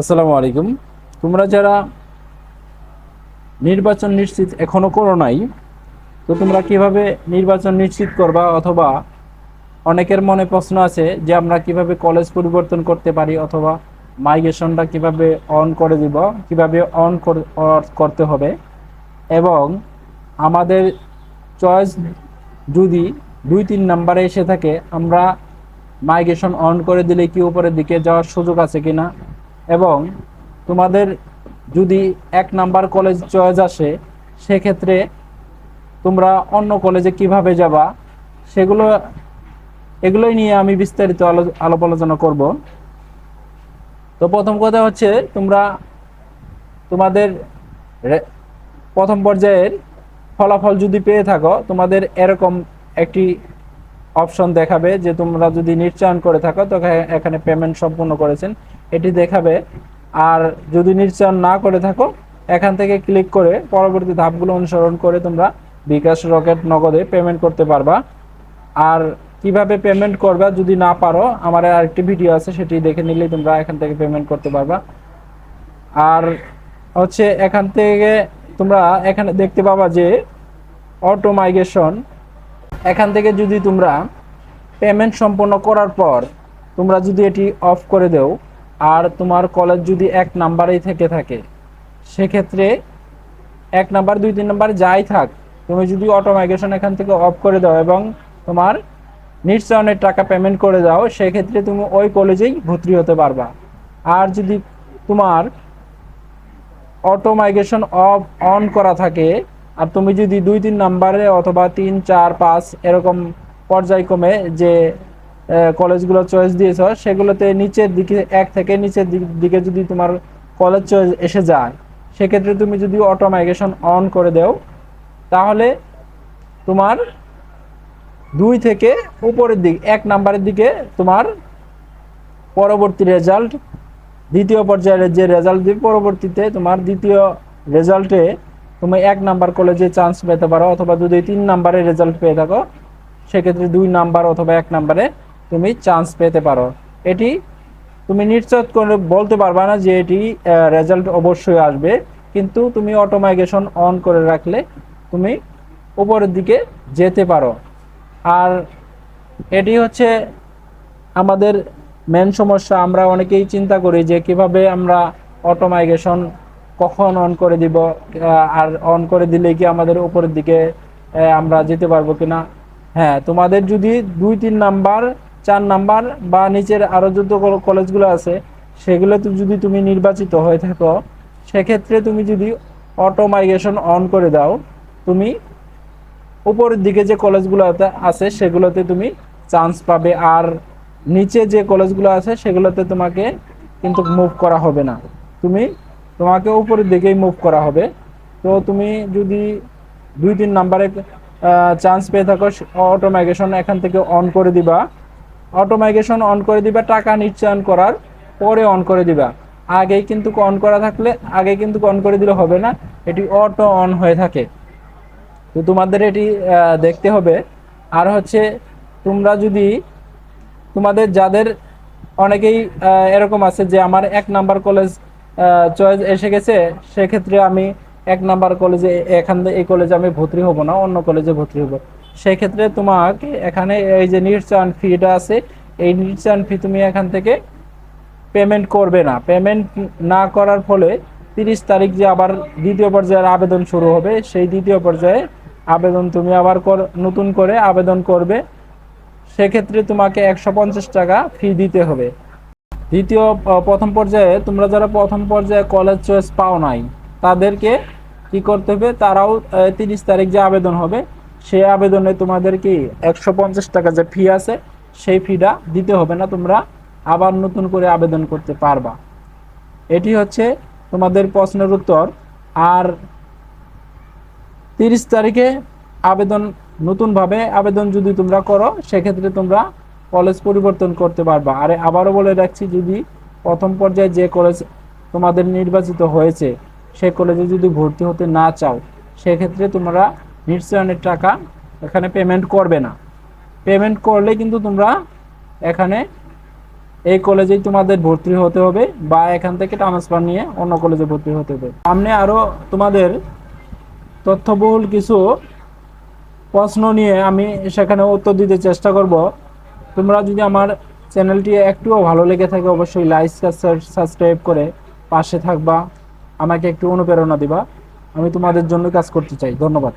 আসসালামু আলাইকুম। তোমরা যারা নির্বাচন নিশ্চিত এখনও করো নাই, তো তোমরা কীভাবে নির্বাচন নিশ্চিত করবা অথবা অনেকের মনে প্রশ্ন আছে যে আমরা কীভাবে কলেজ পরিবর্তন করতে পারি অথবা মাইগ্রেশনটা কীভাবে অন করে দিব, কীভাবে অন করতে হবে এবং আমাদের চয়েস যদি দুই তিন নাম্বারে এসে থাকে, আমরা মাইগ্রেশন অন করে দিলে কি উপরের দিকে যাওয়ার সুযোগ আছে কিনা? এবং তোমাদের যদি এক নাম্বার কলেজ চয়েস আসে, সেক্ষেত্রে তোমরা অন্য কলেজে কীভাবে যাবা, সেগুলো, এগুলোই নিয়ে আমি বিস্তারিত আলো, আলাপ আলোচনা করব। তো প্রথম কথা হচ্ছে, তোমরা, তোমাদের প্রথম পর্যায়ের ফলাফল যদি পেয়ে থাকো, তোমাদের এরকম একটি অপশন দেখাবে যে তোমরা যদি নিশ্চয়ন করে থাকো, তো এখানে পেমেন্ট সম্পূর্ণ করেছেন। এটি দেখাবে। আর যদি নিশ্চয়ন না করে থাকো, এখান থেকে ক্লিক করে পরবর্তী ধাপগুলো অনুসরণ করে তোমরা বিকাশ রকেট নগদে পেমেন্ট করতে পারবা। আর কীভাবে পেমেন্ট করবা যদি না পারো, আমার আরেকটি ভিডিও আছে, সেটি দেখে নিলেই তোমরা এখান থেকে পেমেন্ট করতে পারবা। আর হচ্ছে এখান থেকে তোমরা এখানে দেখতে পাবা যে অটো মাইগ্রেশন এখান থেকে যদি তোমরা পেমেন্ট সম্পন্ন করার পর তোমরা যদি এটি অফ করে দেও আর তোমার কলেজ যদি এক নাম্বারেই থেকে থাকে, সেক্ষেত্রে এক নাম্বার দুই, তিন নাম্বার যাই থাক, তুমি যদি অটো মাইগ্রেশন এখান থেকে অফ করে দাও এবং তোমার নিশ্চয়নের টাকা পেমেন্ট করে দাও, সেক্ষেত্রে তুমি ওই কলেজেই ভর্তি হতে পারবা। আর যদি তোমার অটো মাইগ্রেশন অফ অন করা থাকে, আর তুমি যদি দুই, তিন নাম্বারে অথবা তিন, চার, পাঁচ এরকম পর্যায়ক্রমে যে কলেজগুলো চয়েস দিয়েছ, সেগুলোতে নিচের দিকে, এক থেকে নিচের দিক- যদি তোমার কলেজ চয়েস এসে যায়, সেক্ষেত্রে তুমি যদি অটো মাইগ্রেশন অন করে দেও, তাহলে তোমার দুই থেকে উপরের দিক, এক নাম্বারের দিকে তোমার পরবর্তী রেজাল্ট দ্বিতীয় পর্যায়ের যে রেজাল্ট দিবে পরবর্তীতে তোমার দ্বিতীয় রেজাল্টে তুমি এক নাম্বার কলেজে চান্স পেতে পারো, অথবা যদি তিন নাম্বারে রেজাল্ট পেয়ে থাকো, সেক্ষেত্রে দুই নাম্বার অথবা এক নাম্বারে তুমি চান্স পেতে পারো। এটি তুমি নিশ্চিত করে বলতে পারবা না যে এটি রেজাল্ট অবশ্যই আসবে, কিন্তু তুমি অটোমাইগেশন অন করে রাখলে তুমি উপরের দিকে যেতে পারো। আর এটি হচ্ছে আমাদের মেন সমস্যা। আমরা অনেকেই চিন্তা করি যে কীভাবে আমরা অটোমাইগেশন কখন অন করে দিব আর অন করে দিলে কি আমাদের উপরের দিকে আমরা যেতে পারব কিনা। হ্যাঁ তোমাদের যদি দুই, তিন নাম্বার চার নাম্বার বা নিচের আরও যত কল- কলেজগুলো আছে সেগুলোতে যদি তুমি নির্বাচিত হয়ে থাকো, সেক্ষেত্রে তুমি যদি অটোমাইগেশন অন করে দাও, তুমি উপরের দিকে যে কলেজগুলো আছে, সেগুলোতে তুমি চান্স পাবে। আর নিচে যে কলেজগুলো আছে, সেগুলোতে তোমাকে কিন্তু মুভ করা হবে না। তুমি তোমাকে উপরের দিকেই মুভ করা হবে। তো তুমি যদি দুই, তিন নাম্বারে চান্স পেয়ে থাকো অটোমাইগেশন এখান থেকে অন করে দিবা। অটোমাইগেশন অন করে দিবা, টাকা নিশ্চয়ন করার পরে অন করে দিবা। আগেই কিন্তু অন করা থাকলে আগে কিন্তু অন করে দিলে হবে না, এটি অটো অন হয়ে থাকে। তো তোমাদের এটি দেখতে হবে। আর হচ্ছে, তোমরা যদি, তোমাদের যাদের, অনেকেই এরকম আছে যে আমার এক নাম্বার কলেজ চয়েস এসে গেছে, সেক্ষেত্রে আমি এক নাম্বার কলেজে, এখান, এই কলেজে আমি ভর্তি হব না, অন্য কলেজে ভর্তি হব। সেক্ষেত্রে তোমাকে এখানে এই যে নিশ্চয়ন ফিটা আছে, এই নিশ্চয়ন ফি তুমি এখান থেকে পেমেন্ট করবে না। পেমেন্ট না করার ফলে তিরিশ তারিখ যে আবার দ্বিতীয় পর্যায়ের আবেদন শুরু হবে, সেই দ্বিতীয় পর্যায়ে আবেদন তুমি আবার নতুন করে আবেদন করবে। সেক্ষেত্রে তোমাকে একশো পঞ্চাশ টাকা ফি দিতে হবে। দ্বিতীয় প্রথম পর্যায়ে তোমরা যারা প্রথম পর্যায়ে কলেজ চয়েস পাও নাই, তাদেরকে কি করতে হবে? তারাও তিরিশ তারিখ যে আবেদন হবে সেই আবেদনে তোমাদের কি একশো পঞ্চাশ টাকা যে ফি আছে, সেই ফিটা দিতে হবে না, তোমরা আবার নতুন করে আবেদন করতে পারবা। এটি হচ্ছে তোমাদের প্রশ্নের উত্তর। আর তিরিশ তারিখে আবেদন, নতুনভাবে আবেদন যদি তোমরা করো, সেক্ষেত্রে তোমরা কলেজ পরিবর্তন করতে পারবা। আর আবারও বলে রাখছি, যদি প্রথম পর্যায়ে যে কলেজ তোমাদের নির্বাচিত হয়েছে সেই কলেজে যদি ভর্তি হতে না চাও, সেক্ষেত্রে তোমরা নিশ্চয়নের টাকা এখানে পেমেন্ট করবে না। পেমেন্ট করলে কিন্তু তোমরা এখানে এই কলেজেই তোমাদের ভর্তি হতে হবে বা এখান থেকে ট্রান্সফার নিয়ে অন্য কলেজে ভর্তি হতে হবে। সামনে আরও তোমাদের তথ্যবহুল কিছু প্রশ্ন নিয়ে আমি সেখানে উত্তর দিতে চেষ্টা করব। তোমরা যদি আমার চ্যানেলটি একটুও ভালো লেগে থাকে অবশ্যই লাইক সাবস্ক্রাইব করে পাশে থাকবা। আমাকে একটু অনুপ্রেরণা দিবা। আমি তোমাদের জন্য কাজ করতে চাই। ধন্যবাদ।